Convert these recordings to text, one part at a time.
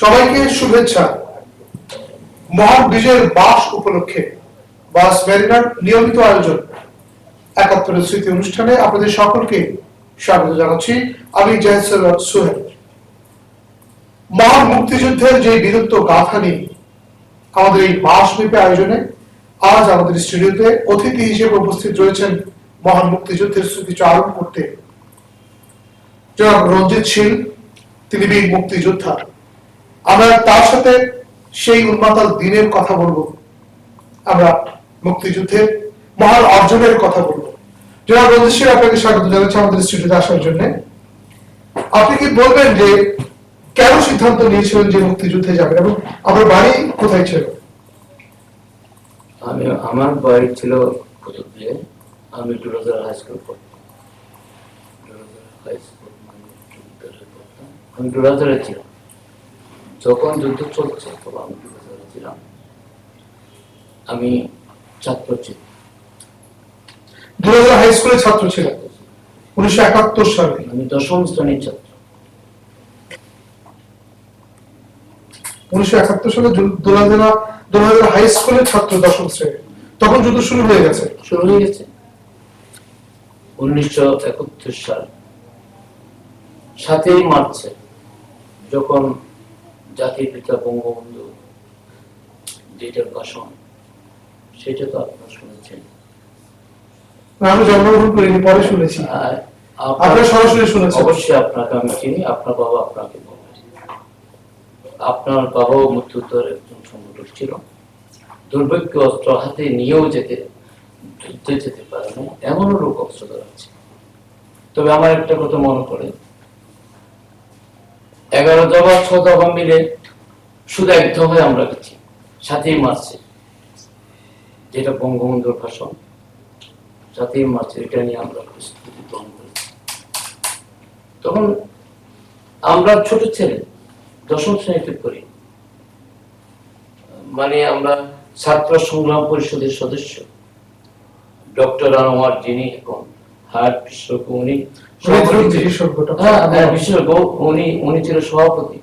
সবাইকে শুভেচ্ছা। মহান বিজয়ের বাস উপলক্ষে বাস মেরিনার নিয়মিত আয়োজন। একাত্তরের স্মৃতি অনুষ্ঠানে আপনাদের সকলকে স্বাগত জানাচ্ছি। আমি জয়সর সোহেল। মহান মুক্তিযুদ্ধের যে বীরত্ব গাথা নিয়ে আমাদের এই বাস মাসব্যাপী আয়োজনে আজ আমাদের স্টুডিওতে অতিথি হিসেবে উপস্থিত রয়েছেন মহান মুক্তিযুদ্ধের স্মৃতি স্মৃতিচারণ করতে। জনাব রঞ্জিত শীল, তিনি বীর মুক্তিযোদ্ধা। আমরা তার সাথে সেই উন্মাতাল দিনের কথা বলব। আমরা মুক্তিযুদ্ধের মহান অর্জনের কথা বলব। যারা শীল আপনাকে স্বাগত জানাচ্ছি আমাদের স্টুডিওতে আসার জন্য। আপনি কি বলবেন যে কেন সিদ্ধান্ত নিয়েছিলেন যে মুক্তিযুদ্ধে যাবেন এবং আপনার বাড়ি কোথায় ছিল? আমি, আমার বাড়ি ছিল আমি ডুরাজার হাই স্কুল পড়তাম। হাই স্কুল মানে আমি ডুরাজারে ছিলাম। যখন যুদ্ধ চলছে তখন আমি ছিলাম আমি ছাত্র দুরাজা হাই স্কুলের ছাত্র ছিলেন উনিশশো একাত্তর সালে। আমি দশম শ্রেণির ছাত্র। উনিশশো একাত্তর সালে দুরাজা দুরাজা হাই স্কুলের ছাত্র দশম শ্রেণি। তখন যুদ্ধ শুরু হয়ে গেছে। শুরু হয়ে গেছে। উনিশশো একাত্তর সাল। সাতই মার্চে যখন জাতির পিতা বঙ্গবন্ধু যেটার ভাষণ সেটা তো আপনারা শুনেছেন। আমি জন্মগ্রহণ করিনি পরে শুনেছি। আপনারা সরাসরি শুনেছেন। অবশ্যই আপনাকে আমি চিনি আপনার বাবা আপনাকে বলবেন আপনার বাবাও মুক্তিযুদ্ধের একজন সংগঠক ছিল। দুর্ভাগ্য অস্ত্র হাতে নিয়েও যেতে যুদ্ধে যেতে পারে না এমনও লোক অস্ত্র ধরাচ্ছে তবে আমার একটা কথা মনে পড়ে এগারো দফা ছ দফা মিলে শুধু এক দফায় আমরা গেছি। সাতই মার্চে, যেটা বঙ্গবন্ধুর ভাষণ, সাতই মার্চে এটা নিয়ে আমরা প্রস্তুতি গ্রহণ করেছি। তখন আমরা ছোট ছেলে, দশম শ্রেণীতে পড়ি। মানে আমরা ছাত্র সংগ্রাম পরিষদের সদস্য, ডক্টর আনোয়ার যিনি এখন হার্ট বিশেষজ্ঞ উনি হ্যাঁ হ্যাঁ, বিশেষজ্ঞ উনি উনি ছিলেন সভাপতি।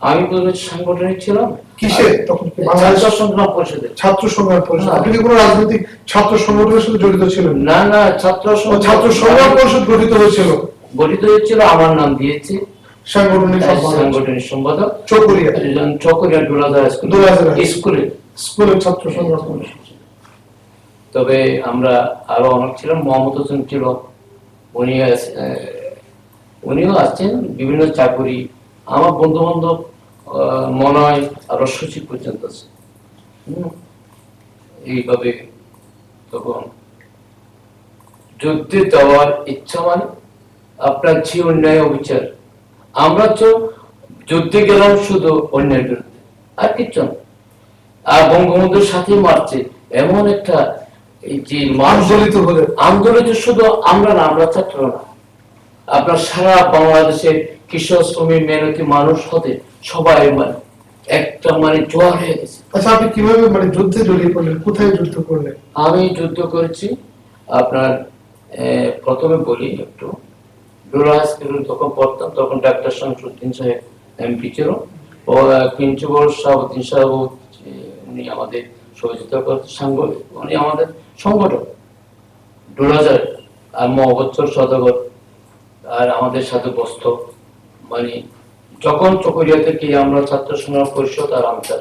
আমি প্রথমে সাংগঠনিক ছিলাম। কিসের তখন ছাত্র সংগ্রাম পরিষদের ছাত্র সংগ্রাম পরিষদ। হ্যাঁ। আপনি কি কোনো রাজনৈতিক ছাত্র সংগঠনের সাথে জড়িত ছিলেন? না না ছাত্র ছাত্র সংগ্রাম পরিষদ গঠিত হয়েছিল। গঠিত হয়েছিল আমার নাম দিয়েছে। সাংগঠনিক সম্পাদক। সাংগঠনিক সম্পাদক। চকরিয়া। চকরিয়া ডোলাদার স্কুল। স্কুলে। স্কুলের ছাত্র সংগ্রাম পরিষদ। তবে আমরা আরও অনেক ছিলাম। মোহাম্মদ হোসেন ছিল উনি উনিও আছেন বিভিন্ন চাকরি। আমার বন্ধু বান্ধব মনে হয় আরও সচিব পর্যন্ত আছে। এইভাবে তখন যুদ্ধে যাওয়ার ইচ্ছা মানে আপনার যে অন্যায় অবিচার। আমরা তো যুদ্ধে গেলাম শুধু অন্যায়ের বিরুদ্ধে, আর কিচ্ছু আর বঙ্গবন্ধুর সাথে মারছে, এমন একটা এই যে মানুষ আন্দোলিত হলে আন্দোলিত শুধু আমরা না আমরা না। আপনার সারা বাংলাদেশের কৃষক শ্রমিক মেহনতি মানুষ হতে সবাই মানে একটা মানে জোয়ার হয়ে গেছে। আচ্ছা আপনি কীভাবে মানে যুদ্ধে জড়িয়ে পড়লেন? কোথায় যুদ্ধ করলেন? আমি যুদ্ধ করেছি আপনার প্রথমে বলি একটু। যখন পড়তাম তখন ডাক্তার শামসুদ্দিন সাহেব এমপি ছিল। ও প্রিন্সিপাল শাহাবুদ্দিন সাহেব উনি আমাদের সহযোগিতা করতে সাংগ উনি আমাদের সংগঠক। ডোরাজার আর মহবৎসর সদাগর আর আমাদের সাথে বসত মানে যখন চকরিয়া থেকে আমরা ছাত্র সংগ্রাম পরিষদ আর আমচার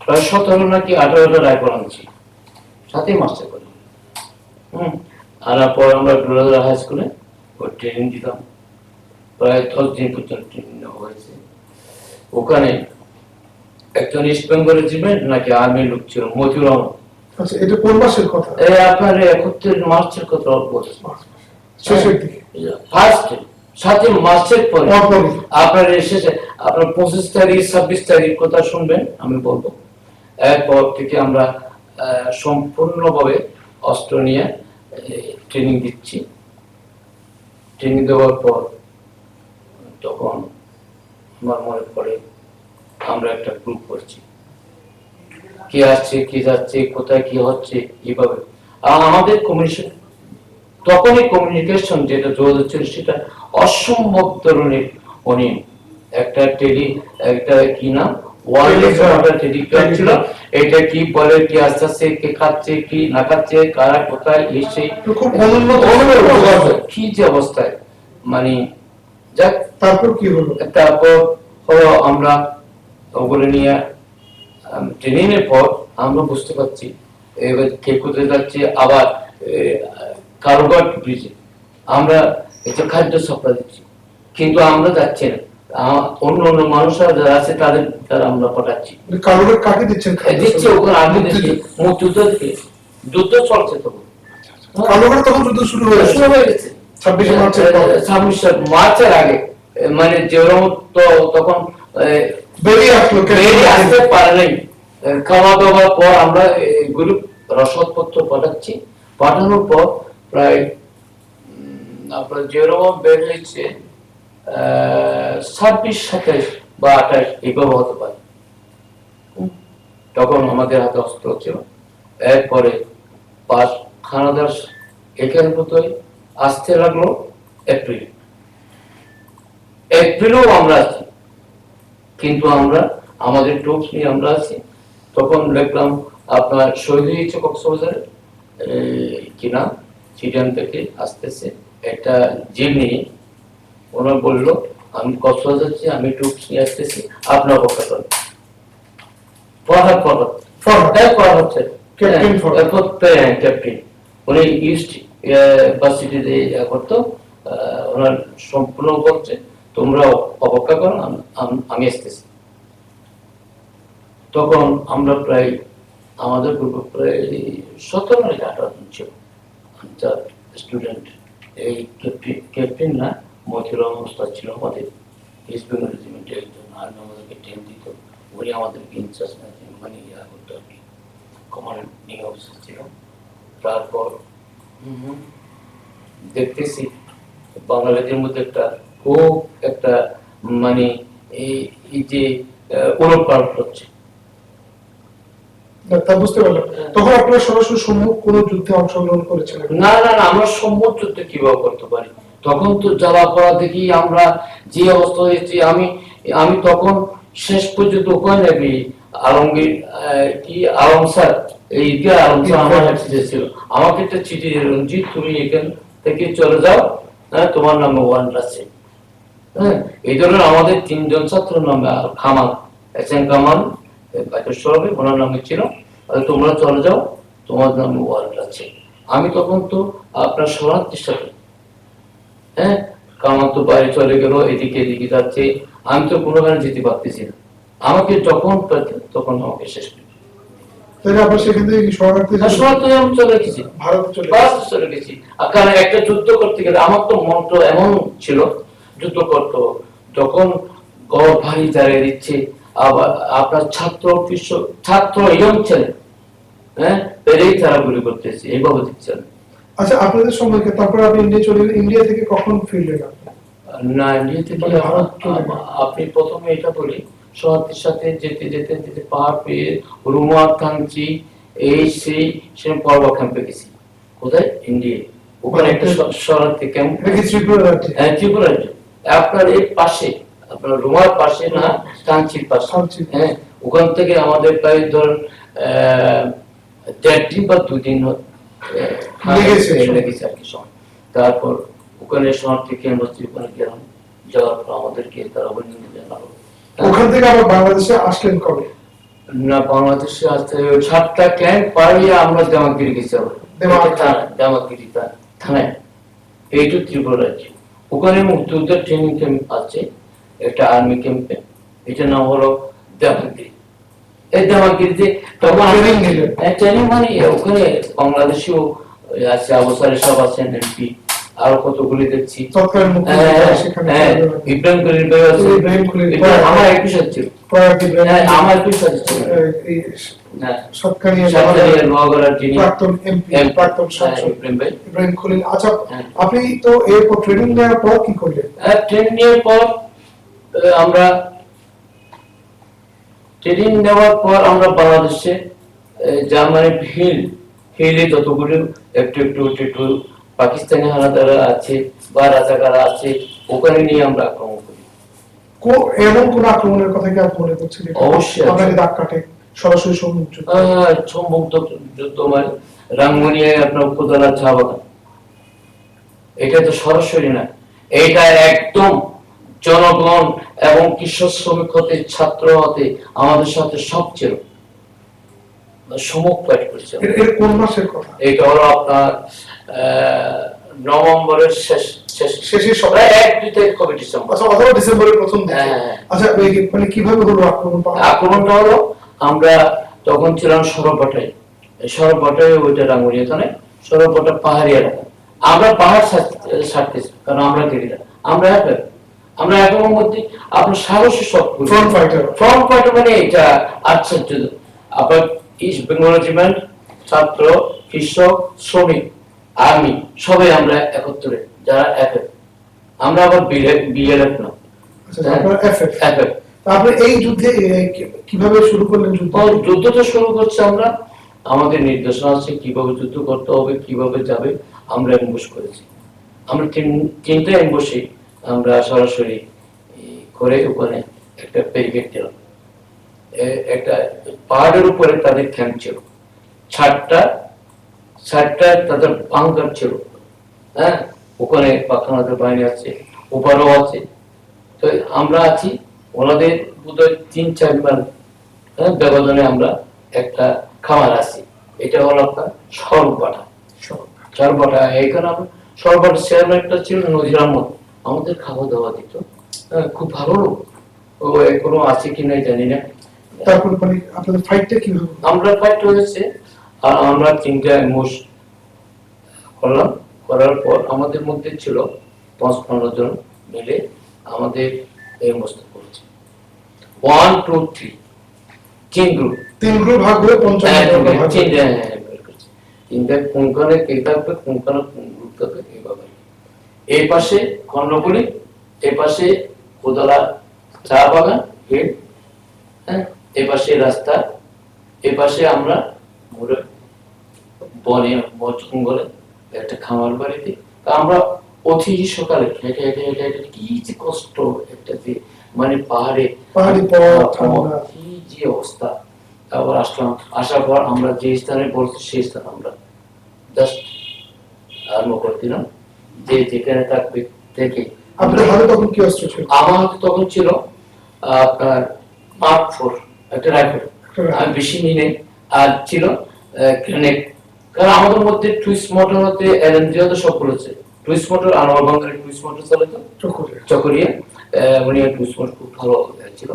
প্রায় সতেরো নাকি আঠারোটা রায়পুর আনছি সাতই মাসে করি হুম, আর পর আমরা ডোরাদরা হাই স্কুলে ওই ট্রেনিং দিতাম প্রায় দশ দিন পর্যন্ত ট্রেনিং হয়েছে। ওখানে একজন ইস্ট বেঙ্গল রেজিমেন্ট নাকি আর্মি লোক ছিল মতিউর রহমান? আচ্ছা এটা কোন মাসের কথা? এই আপনার একত্রিশ মার্চের কথা বলছি শেষের দিকে। ফার্স্ট সাতই মার্চের পরে। আপনার এসেছে আপনার পঁচিশ তারিখ ছাব্বিশ তারিখ কথা শুনবেন আমি বলব। এরপর থেকে আমরা সম্পূর্ণভাবে অস্ত্র নিয়ে ট্রেনিং দিচ্ছি। ট্রেনিং দেওয়ার পর তখন আমার মনে পড়ে আমরা একটা গ্রুপ করছি। কে আসছে কে যাচ্ছে কোথায় কি হচ্ছে এইভাবে আর আমাদের কমিউনিকেশন তখনই কমিউনিকেশন যেটা যোগাযোগ ছিল সেটা অসম্ভব ধরনের উনি একটা টেলি একটা কি নাম ওয়ার্ল্ড Telegram. টেলিগ্রাম ছিল এটা কি বলে কি আস্তে আস্তে কে খাচ্ছে কি না খাচ্ছে কারা কোথায় এই সেই তো খুব অনুন্নত কি যে অবস্থায় মানে যাক তারপর কি হলো? তারপর হলো আমরা ওগুলো নিয়ে ট্রেনিং এর পর আমরা বুঝতে পারছি এবার কে কোথায় যাচ্ছে আবার কারোঘাট ব্রিজে। আমরা এটা খাদ্য সাপ্লাই দিচ্ছি। কিন্তু আমরা যাচ্ছি না। অন্য অন্য মানুষরা যারা আছে তাদের দ্বারা আমরা পাঠাচ্ছি। মানে কারোর কাকে দিচ্ছেন দিচ্ছে ওখানে থেকে। যুদ্ধ চলছে তখন। কালোঘাট তখন যুদ্ধ শুরু হয়ে শুরু হয়ে গেছে। ছাব্বিশে মার্চের ছাব্বিশে মার্চের আগে। মানে যেরকম তো তখন বেরিয়ে আসলো বেরিয়ে আসতে পারে নাই। খাওয়া দাওয়ার পর আমরা গ্রুপ রসদপত্র পাঠাচ্ছি। পাঠানোর পর প্রায় আপনার যেরকম বের হয়েছে ছাব্বিশ সাতাইশ বা আঠাশ এগুলো হতে পারে। তখন আমাদের হাতে অস্ত্র ছিল। এরপরে পাঁচ খানাদার এখানে মতোই আসতে লাগল এপ্রিল। এপ্রিলেও আমরা আছি কিন্তু আমরা আমাদের টুকস নিয়ে আমরা আছি। তখন দেখলাম আপনার শহীদ হয়েছে কক্সবাজারে। এই, কি নাম? চিটান থেকে আসতেছে। একটা জিপ নিয়ে ওনার বলল আমি কক্সবাজার যাচ্ছি আমি টুকস নিয়ে আসতেছি। আপনার অপেক্ষা করেন ফরহাদ ফরহাদ ফরহাদ। হ্যাঁ ফরহাদ হচ্ছে ক্যাপ্টেন ফরহাদ। হ্যাঁ ক্যাপ্টেন উনি ইস্ট ভার্সিটিতে করতো আহ, ওনার সম্পূর্ণ বলছে তোমরা অপেক্ষা করো আম- আসতেছি। তখন আমরা প্রায় আমাদের গ্রুপে প্রায় সতেরো নাকি আঠারো জন ছিল। স্টুডেন্ট এই ক্যাপ্টেন না মতিউর রহমান ওস্তাদ ছিল আমাদের ইস্ট বেঙ্গল রেজিমেন্টের একজন আর্মি আমাদেরকে ট্রেন দিত। উনি আমাদেরকে ইনচার্জ মানে ইয়া করতো আর কি কমান্ডিং অফিসার ছিল। তারপর হুম, দেখতেছি বাঙালিদের মধ্যে একটা খুব একটা মানে এই যে ওলট পালট হচ্ছে। তা বুঝতে পারলাম। তখন আপনারা সরাসরি সম্মুখ কোন যুদ্ধে অংশগ্রহণ করেছিলেন? না না না আমরা সম্মত যুদ্ধ কীভাবে করতে পারি? তখন তো জ্বালা পড়া দেখি আমরা যে অবস্থা হয়েছে আমি আমি তখন শেষ পর্যন্ত ওখানে যাবি আলমগীর কি আলম স্যার এই আলম স্যার আমার কাছে ছিল আমাকে একটা চিঠি দিল রঞ্জিত তুমি এখান থেকে চলে যাও হ্যাঁ তোমার নামে ওয়ারেন্ট আছে। হ্যাঁ এই ধরনের আমাদের তিনজন ছাত্র নামে খামাল এস এম কামাল ওনার নামে ছিল। তোমরা চলে যাও তোমার নামে ওয়ারেন্ট আছে। আমি তখন তো আপনার শরণার্থীর সাথে হ্যাঁ কামাল তো বাইরে চলে গেল এদিকে এদিকে যাচ্ছে। আমি তো কোনোখানে যেতে পারতেছি না। আমাকে যখন তখন আমাকে শেষ করে একটা যুদ্ধ করতে গেলে আমার তো মন তো এমন ছিল যুদ্ধ করতে। যখন গড় ভারী দাঁড়িয়ে দিচ্ছে আবার আপনার ছাত্র বিশ্ব ছাত্র ইয়ং ছেলে হ্যাঁ পেরেই তারা গুলি করতেছে এইভাবে দিচ্ছেন আচ্ছা আপনাদের সময়কে তারপর আপনি ইন্ডিয়া চলে ইন্ডিয়া থেকে কখন ফিরলেন না ইন্ডিয়া থেকে মানে আপনি প্রথমে এটা বলি শহরের সাথে যেতে যেতে যেতে পাহাড় পেয়ে রুমা কাঞ্চি এই সেই সে পর্ব ক্যাম্পে গেছি। কোথায়? ইন্ডিয়া। ওখানে একটা শরণার্থী ক্যাম্প ত্রিপুরা রাজ্যে? হ্যাঁ ত্রিপুরা রাজ্য। আপনার এই পাশে আপনার রুমার পাশে না কাঞ্চির পাশে। হ্যাঁ ওখান থেকে আমাদের প্রায় ধর দেড় দিন বা দুদিন লেগেছে। লেগেছে আর কি সময়। তারপর ওখানে শহরটি কেন্দ্র ওখানে গেলাম যাওয়ার পর আমাদেরকে তারা অভিনন্দন জানালো ওখান থেকে আবার বাংলাদেশে আসলেন কবে? না বাংলাদেশে আসতে সাতটা ক্যাম্প পাড়িয়ে আমরা জামাগিরি গেছি আবার। থানা- থানায়। এইটু ত্রিপুরা রাজ্য ওখানে মুক্তিযোদ্ধার ট্রেনিং ক্যাম্প আছে একটা আর্মি ক্যাম্পে এটার নাম হলো দেবাগিরি এই দেমাগিরিতে তখন আর্মি ট্রেনিং মানে ওখানে বাংলাদেশেও আছে অবসরে সব আছেন এমপি আর কতগুলি দেখছি। হ্যাঁ, হ্যাঁ, ইব্রাহিম খলিল ভাই আছে। ইব্রাহিম খলিল আমার একটু সাথে ছিল। হ্যাঁ, আমার একটু সাথে ছিল। আপনি তো এরপর ট্রেনিং নেওয়ার পর কি করলেন? আর ট্রেন নেওয়ার পর আমরা ট্রেনিং নেওয়ার পর আমরা বাংলাদেশে জার্মানির হিল হিলে যতগুলো একটু একটু একটু একটু পাকিস্তানি হানাদারা আছে বা রাজাকারা আছে ওখানে নিয়ে আমরা আক্রমণ করি। এমন কোন আক্রমণের কথা কি মনে করছেন অবশ্যই আপনাকে দাগ কাটে সরাসরি সম্মুখ যুদ্ধ? সম্মুখ যুদ্ধ- মানে রাঙ্গুনিয়ায় আপনার উপজেলার চা বাগান এটা তো সরাসরি না। এটা একদম জনগণ এবং কৃষক শ্রমিক হতে ছাত্র হতে আমাদের সাথে সবচেয়ে সমুখ ফাইট করছে। এটা হলো আপনার নভেম্বরের শেষ শেষের সপ্তাহে? এক দুই তারিখ কবে ডিসেম্বর আচ্ছা অথবা ডিসেম্বরের প্রথম দিকে। হ্যাঁ। আচ্ছা মানে কীভাবে হলো আক্রমণ আক্রমণটা হলো আমরা তখন ছিলাম ওইটা রাঙ্গুনি এখানে সরবটা পাহাড়ি এলাকা। আমরা পাহাড় ছাড়- ছাড়তেছি কারণ আমরা গেরিলা। আমরা একা আমরা মধ্যে আপনার সাহসী সব ফ্রন্ট ফাইটার ফ্রন্ট পার্টি মানে এটা আশ্চর্য। আপনার ইস্ট বেঙ্গল রেজিমেন্ট ছাত্র কৃষক শ্রমিক। আর্মি সবাই আমরা একত্রে যারা এফএফ আমরা আবার বিএলএফ না। আচ্ছা তারপরে এই যুদ্ধে কীভাবে শুরু করলেন যুদ্ধ? তো যুদ্ধটা শুরু করছে আমরা। আমাদের নির্দেশনা আছে কীভাবে যুদ্ধ করতে হবে কীভাবে যাবে আমরা অ্যাম্বুশ করেছি। আমরা তিন তিনটা আমরা সরাসরি করে ওখানে একটা ব্যারিকেড দিলাম। একটা পাহাড়ের উপরে তাদের ক্যাম্প ছিল। ছাদটা ছাদটা তাদের বাংকার ছিল। হ্যাঁ? ওখানে পাখানাদের বাহিনী আছে ওপারও আছে। তো আমরা আছি ওনাদের বোধহয় তিন চার বার হ্যাঁ, ব্যবধানে আমরা একটা খামার আছি। এটা হলো আপনার সরবাটা সরবাটা এখানে আমরা সরবাটা চেয়ারম্যানটা ছিল নদীর আমাদের খাওয়া দাওয়া দিত। হ্যাঁ, খুব ভালো ও এখনও আছে কি নাই জানি না। তারপর মানে আপনাদের ফাইটটা হলো? আমরা ফাইট হয়েছে আর আমরা তিনটা মোষ করলাম। করার পর আমাদের মধ্যে ছিল পাঁচ পনেরো জন মিলে আমাদের এই মস্ত করেছে। ওয়ান টু থ্রি তিন গ্রুপ তিন গ্রুপ ভাগ করে হ্যাঁ। তিনটা হ্যাঁ, করছি। তিনটা কোনখানে কে থাকবে কোনখানে কোন গ্রুপ থাকবে এইভাবে এই পাশে কর্ণপুরি এই পাশে কোদলা চা বাগান হ্যাঁ এই পাশে রাস্তা এই পাশে আমরা ঘুরে বনে জঙ্গলে একটা খামার বাড়িতে। তা আমরা অতি সকালে হেঁটে হেঁটে হেঁটে হেঁটে কি যে কষ্ট একটা যে মানে পাহাড়ে কি যে অবস্থা। তারপর আসলাম। আসার পর আমরা যে স্থানে বলছি সেই স্থান আমরা জাস্ট আরম্ভ করে দিলাম। যে যেখানে থাকবে থেকে আমার তখন ছিল আপনার মার্ক ফোর একটা রাইফেল আমি বেশি নিয়ে আর ছিল গ্রেনেড কারণ আমাদের মধ্যে টুইস্ট মোটর হতে এলএনজি হতে সব বলেছে টুইস্ট মোটর আনোয়ার বাঙালি টুইস্ট মোটর চালাতো চক্করে। চকরিয়া। উনি টুইস্ট মোটর খুব ভালো ছিল।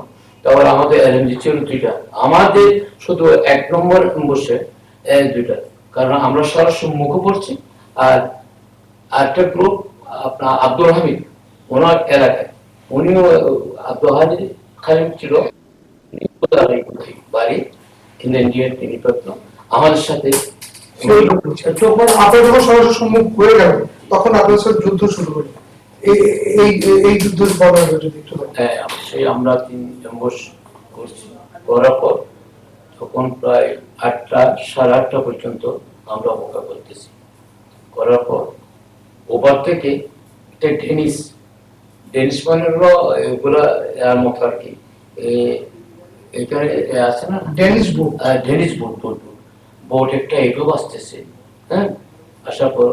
তারপর আমাদের এলএনজি ছিল দুইটা। আমাদের শুধু এক নম্বর বসে দুইটা। কারণ আমরা সরাসরি মুখে পড়ছি আর আরেকটা গ্রুপ আপনার আব্দুল হামিদ ওনার এলাকায়। উনিও আব্দুল হামিদ খালিম ছিল। বাড়ি। ইন্ডিয়ান তিনি রত্ন আমাদের সাথে তখন আপনার যখন সরাসরি সম্মুখ হয়ে গেল তখন আপনার সাথে যুদ্ধ শুরু হলো। এই এই যুদ্ধের বর্ণনা যদি একটু। হ্যাঁ সেই আমরা তিন অ্যাম্বুশ করছি। করার পর তখন প্রায় আটটা সাড়ে আটটা পর্যন্ত আমরা মোকা করতেছি। করার পর ওপার থেকে একটা টেনিস টেনিস মানে হলো এগুলা আর মতো আর কি এখানে এ আছে না? ডেনিস বুক টেনিস বোর্ড বোর্ড বোর্ড একটা এগো আসতেছে হ্যাঁ? আসার পর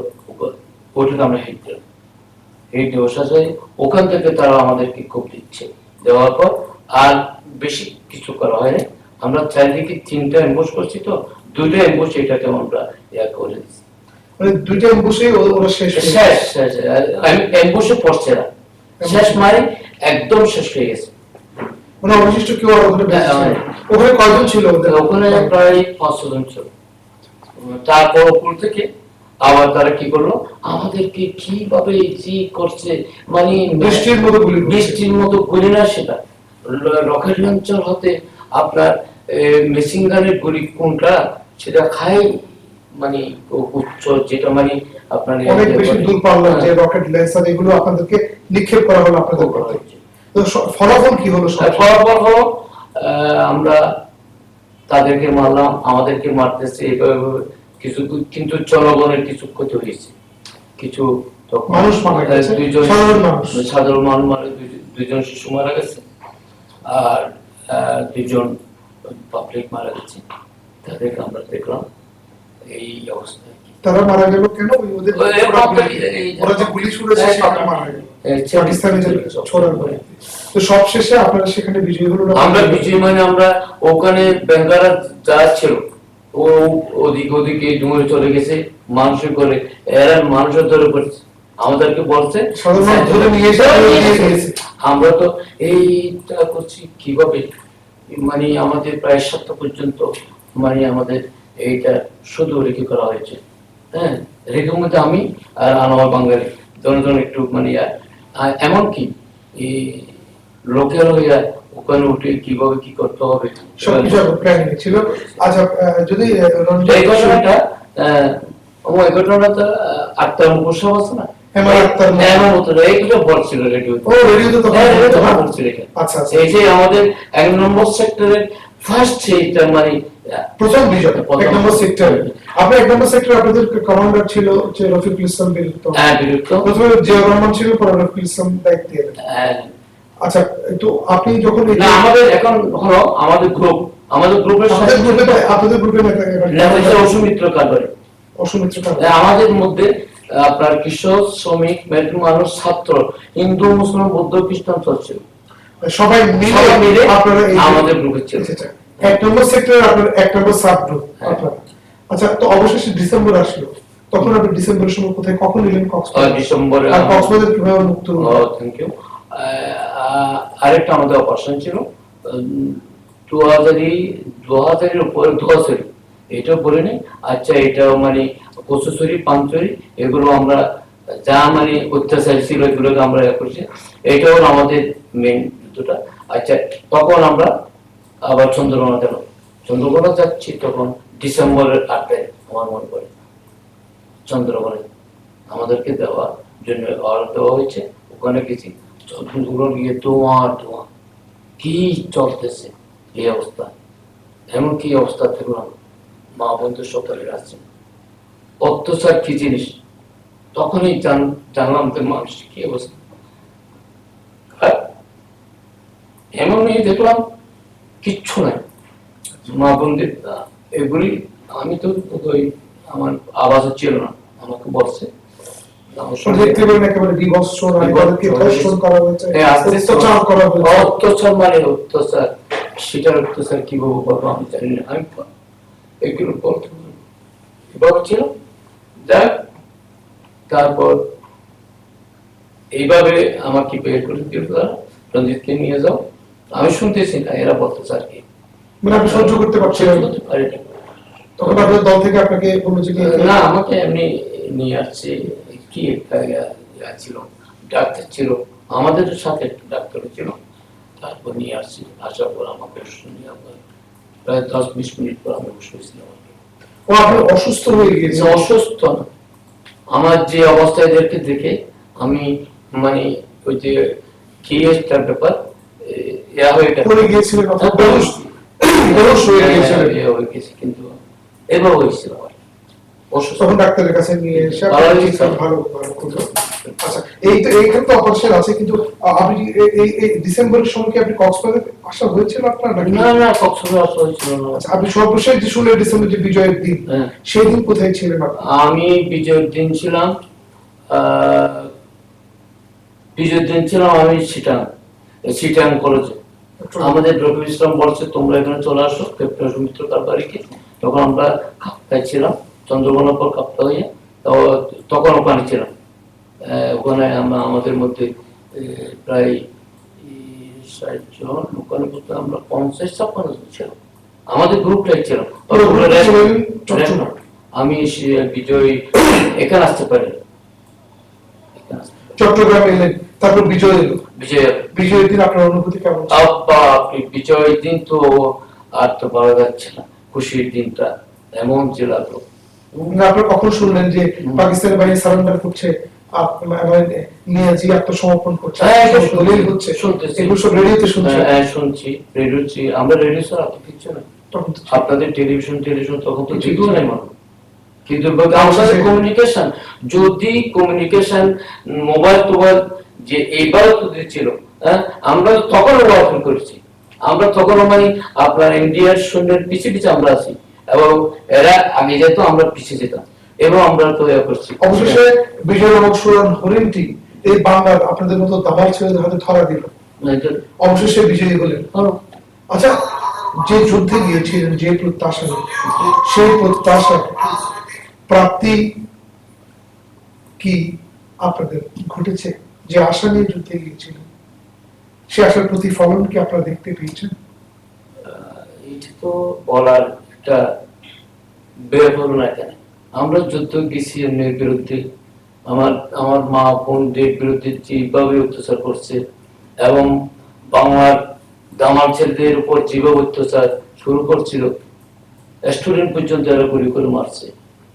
ওটাকে আমরা হিট দিলাম হিট বসা যায় ওখান থেকে তারা আমাদেরকে খুব দিচ্ছে। দেওয়ার পর আর বেশি কিছু করা হয়নি আমরা চারিদিকে তিনটা এম্বোস করছি তো দুইটা এম্বোস এটাকে আমরা ইয়া করে দিচ্ছি মানে দুইটা বসেই ওরা শেষ হয়ে। শেষ শেষ এম্বোসে পড়ছে না। শেষ মানে একদম শেষ হয়ে গেছে। মানে অবশিষ্ট কেউ ওখানে ছিল হ্যাঁ। ওখানে কয়জন ছিল ওদের? ওখানে প্রায় পাঁচশো জন ছিল। তারপর উপর থেকে আবার তারা কি করল? আমাদেরকে কীভাবে জি করছে? মানে বৃষ্টির মতো গুলি বৃষ্টির মতো গুলি না সেটা। রকেট লঞ্চার হতে আপনার মেশিন গানের গুলি কোনটা? সেটা খাই মানে উচ্চ যেটা মানে আপনার অনেক বেশি দূর পারলাম যে হ্যাঁ, রকেট লেন্সার এগুলো আপনাদেরকে নিক্ষেপ করা হলো আপনাদের ফলাফল কি হলো ফলাফল হলো আমরা তাদেরকে মারলাম আমাদেরকে মারতেছে এভাবে কিছু কিন্তু জনগণের কিছু ক্ষতি হয়েছে। কিছু মানুষ মারা গেছে, দুইজন সাধারণ মানুষ। সাধারণ মানুষ মানে দুই- দুজন শিশু মারা গেছে আর দুজন পাবলিক মারা গেছে। তাদেরকে আমরা দেখলাম এই অবস্থা তারা মারা গেল কেন? ওদের ওরা যে গুলি ছুড়েছে হ্যাঁ, মারা গেল। তো আপনারা সেখানে বিজয়ী হলো আমরা বিজয় মানে আমরা ওখানে ব্যাংকারা যা ছিল ও ওদিক ওদিকে ডুমরে চলে গেছে মানুষ করে এরা মানুষের ধরে পড়ছে। আমাদেরকে বলছে। আমরা তো এইটা করছি কীভাবে? মানে আমাদের প্রায় সপ্তাহ পর্যন্ত মানে আমাদের এইটা শুধু রেখে করা হয়েছে। হ্যাঁ রেখে মধ্যে আমি আর আনোয়ার বাঙালি দুজন একটু মানে আর এমনকি এই লোকের হইয়া ওখানে উঠে কীভাবে কি করতে হবে? ছিল। আচ্ছা যদি এই ঘটনাটা ও এই আছে না? আমাদের এক নম্বর সেক্টরের ফার্স্ট মানে প্রথম বিজয় এক নম্বর সেক্টর আপনি এক নম্বর সেক্টর আপনাদের কমান্ডার ছিল যে রফিকুল ইসলাম বিরুদ্ধ। হ্যাঁ বিরুদ্ধ। প্রথমে জিয়া রহমান ছিল পরে রফিকুল ইসলাম দায়িত্ব দিয়ে হ্যাঁ। আচ্ছা তো আপনি যখন না আমাদের এখন হলো আমাদের গ্রুপ আমাদের গ্রুপের আমাদের গ্রুপে আপনাদের গ্রুপে নেতা নেতা অসুমিত্র কারবারি অসুমিত্র কারণ আমাদের মধ্যে আপনার কৃষক শ্রমিক মেট্রো মানুষ ছাত্র হিন্দু মুসলিম বৌদ্ধ খ্রিস্টান ছিল। সবাই মিলে মিলে আপনারা আমাদের গ্রুপে ছিল। আচ্ছা, আচ্ছা। এক নম্বর সেক্টর আপনার এক নম্বর সাব গ্রুপ আপনারা আচ্ছা তো অবশেষে ডিসেম্বর আসলো। তখন আপনি ডিসেম্বরের সময় কোথায় কখন এলেন কক্সবাজার? ডিসেম্বরে আর কক্সবাজার কীভাবে মুক্ত হলো? থ্যাংক ইউ আরেকটা আমাদের অপারেশন ছিল। দু হাজারই দু হাজারের উপরে হাজারই এটাও বলে নেই। আচ্ছা এটাও মানে কচুচুরি পাঞ্চুরি এগুলো আমরা যা মানে অত্যাচার ছিল এগুলোকে আমরা ইয়ে করছি। এটাও আমাদের মেন যুদ্ধটা আচ্ছা তখন আমরা আবার চন্দ্রকোনা গেল চন্দ্রকোনা যাচ্ছি তখন ডিসেম্বরের তারিখ আমার মনে পড়ে। চন্দ্রকোনায় আমাদেরকে দেওয়ার জন্য অর্ডার দেওয়া হয়েছে, ওখানে গেছি। যতগুলো গিয়ে আর ধোঁয়া। কি চলতেছে এই অবস্থা? এমন কি অবস্থা থাকলাম মা বন্ধু সকালে আসছেন অত্যাচার কি জিনিস? তখনই জান, জানলাম যে মানুষ কি অবস্থা। এমনই দেখলাম, কিচ্ছু নাই। মা বন্ধুর এগুলি আমি তো ওই আমার আওয়াজ ছিল না আমাকে বলছে। অত্যাচার মানে অত্যাচার। সেটার অত্যাচার আমি জানি না আমি এগুলো বলতে যাক তারপর এইভাবে আমাকে বের করে দিল তারা রঞ্জিতকে নিয়ে যাও। আমি শুনতেছি না এরা বলতেছে আর কি। মানে আপনি সহ্য করতে পারছিলেন। তখন আপনার দল থেকে আপনাকে বলল যে না আমাকে এমনি নিয়ে আসছে কি একটা ছিল ডাক্তার ছিল আমাদের সাথে একটা ডাক্তার ছিল তারপর নিয়ে আসছি আসার পর আমাকে শুনে প্রায় দশ বিশ মিনিট পর আমি ও আপনি অসুস্থ হয়ে গিয়েছে অসুস্থ না। আমার যে অবস্থা এদেরকে দেখে আমি মানে ওই যে কি ব্যাপার ইয়া হয়ে গেছে। হয়ে হ্যাঁ, গেছে কিন্তু এবার হয়েছিল অসুস্থ। তখন ডাক্তারের কাছে নিয়ে এসে ভালো ভালো করল। আচ্ছা এই তো এইখানে তো অপারেশন আছে কিন্তু আপনি এই- এই এই ডিসেম্বরের সময় কি আপনি কক্সবাজার আসা হয়েছিল আপনার না না কক্সবাজার আসা হয়েছিল না। আচ্ছা আপনি সর্বশেষ যে ষোলোই ডিসেম্বর যে বিজয়ের দিন হ্যাঁ। সেই দিন কোথায় ছিলেন আমি বিজয়ের দিন ছিলাম আহ, বিজয়ের দিন ছিলাম আমি সিটাং সিটাং কলেজে। আমাদের রবি ইসলাম বলছে তোমরা এখানে চলে আসো ক্যাপ্টেন সুমিত্র তার বাড়িতে তখন আমরা কাপ্তায় ছিলাম চন্দ্রকোনা পর কাপ্তা হয়ে তখন ওখানে ছিলাম ওখানে আমরা আমাদের মধ্যে প্রায় এই, ষাট জন ওখানে বলতে আমরা পঞ্চাশ ছাপ্পান্ন জন ছিলাম আমাদের গ্রুপটাই ছিলাম। আমি সে- বিজয় এখানে আসতে পারি এখানে আসতে পারি। চট্টগ্রামে এলেন তারপর বিজয় এলো। বিজয় বিজয়ের দিন আপনার অনুভূতি কেমন আব্বা আপনি বিজয়ের দিন তো আর তো পাওয়া যাচ্ছে না। খুশির দিনটা এমন যে লাগল। না, আপনারা কখন শুনলেন যে হুম। পাকিস্তানি বাহিনী সারেন্ডার করছে আপ- নিয়াজি আত্মসমর্পণ করছে হ্যাঁ, এটা আত্মসমর্পণ দলিল হচ্ছে। এগুলো সব রেডিওতে শুনছে। হ্যাঁ, হ্যাঁ, শুনছি। আমরা রেডিও ছাড়া না। আপনাদের টেলিভিশন টেলিভিশন তখন তো নাই নেই। মানুষ। কিন্তু কমিউনিকেশন যদি কমিউনিকেশন মোবাইল টোবাইল যে এইবার যদি ছিল হ্যাঁ আমরা তখন ওয়ার্কিং করেছি। আমরা তখন মানে আপনার ইন্ডিয়ার সৈন্যের পিছিয়ে পিছিয়ে আমরা আছি এবং এরা আগে যেত আমরা পিছিয়ে যেতাম এবং আমরা তো ইয়ে করছি। অবশেষে বিজয় এবং সুরন হরিণটি এই বাংলার আপনাদের মতো দাবার ছেলেদের হাতে ধরা দিল। অবশেষে বিজয়ী হলেন হ্যাঁ। আচ্ছা যে যুদ্ধে গিয়েছিলেন যে প্রত্যাশা সেই প্রত্যাশা প্রাপ্তি কি আপনাদের ঘটেছে? যে আশা নিয়ে যুদ্ধে গিয়েছিলেন সে আশার প্রতিফলন কি আপনারা দেখতে পেয়েছেন? এটা তো বলার একটা বের না কেন? আমরা যুদ্ধ গেছি অন্যের বিরুদ্ধে। আমার আমার মা বোনদের বিরুদ্ধে যেভাবে অত্যাচার করছে এবং বাংলার দামাল ছেলেদের উপর যেভাবে অত্যাচার শুরু করছিল স্টুডেন্ট পর্যন্ত এরা গুলি করে মারছে।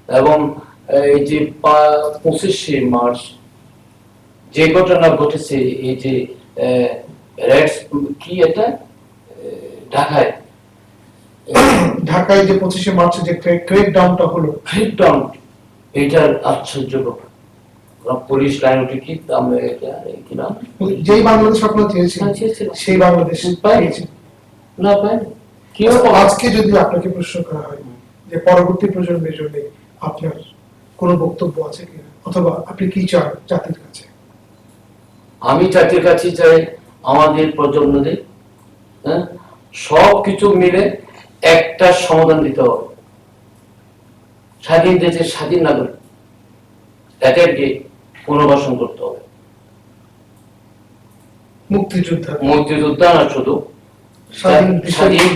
এবং এই যে পঁচিশে মার্চ যে ঘটনা ঘটেছে এই যে আহ, রেড- কি এটা? ঢাকায়। ঢাকায় যে পঁচিশে মার্চে যে ক্রেক ডাউনটা হলো। ক্রিকডাউন এটার আশ্চর্য ব্যাপার। পুলিশ লাইন উঠে কি দাম এটা কি নাম? যেই বাংলাদেশ আপনারা চেয়েছিলেন। সেই বাংলাদেশ পাই। পেয়েছেন না পাই কি আচ্ছা, আজকে যদি আপনাকে প্রশ্ন করা হয় যে পরবর্তী প্রজন্মের জন্য আপনার কোনো বক্তব্য আছে কিনা? অথবা আপনি কি চান জাতির কাছে? আমি জাতির কাছে চাই আমাদের প্রজন্মদের হ্যাঁ সব কিছু মিলে একটা সমাধান দিতে হবে। স্বাধীন দেশের স্বাধীন নাগরিক তাদেরকে পুনর্বাসন করতে হবে। মুক্তিযোদ্ধা। মুক্তিযোদ্ধা না শুধু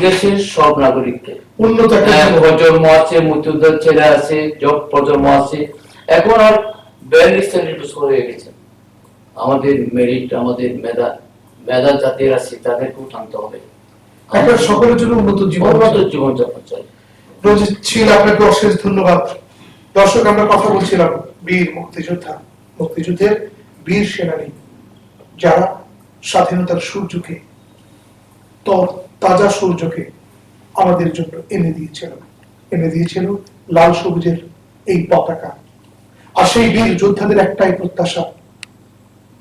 দেশের সব নাগরিককে। উন্নত হ্যাঁ, প্রজন্ম আছে মুক্তিযোদ্ধার ছেলে আছে জব প্রজন্ম আছে। এখন আর বিয়াল্লিশ হয়ে গেছে। আমাদের মেরিট আমাদের মেধা মেধা যাদের আছে তাদেরকেও টানতে হবে। একটা সকলের জন্য উন্নত জীবন উন্নত জীবনযাপন চাই। আপনাকে অশেষ ধন্যবাদ। দর্শক আমরা কথা বলছিলাম বীর মুক্তিযোদ্ধা মুক্তিযুদ্ধের বীর সেনানী যারা স্বাধীনতার সূর্যকে তাজা সূর্যকে আমাদের জন্য এনে দিয়েছিল। এনে দিয়েছিল লাল সবুজের এই পতাকা। আর সেই বীর যোদ্ধাদের একটাই প্রত্যাশা,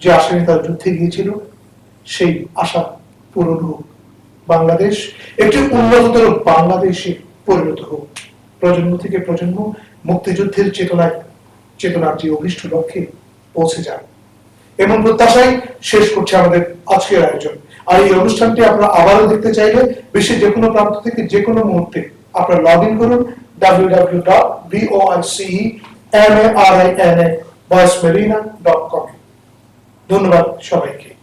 যে আশা তার যুদ্ধে গিয়েছিল, সেই আশা পূরণ হোক। বাংলাদেশ একটি উন্নততর বাংলাদেশে পরিণত হোক। প্রজন্ম থেকে প্রজন্ম মুক্তিযুদ্ধের চেতনায়, চেতনার যে অভিষ্ট লক্ষ্যে পৌঁছে যান এমন প্রত্যাশাই শেষ করছে আমাদের আজকের আয়োজন। আর এই অনুষ্ঠানটি আপনারা আবারও দেখতে চাইলে বিশ্বের যে কোনো প্রান্ত থেকে যে কোনো মুহূর্তে আপনারা লগ ইন করুন কম ধন্যবাদ সবাইকে।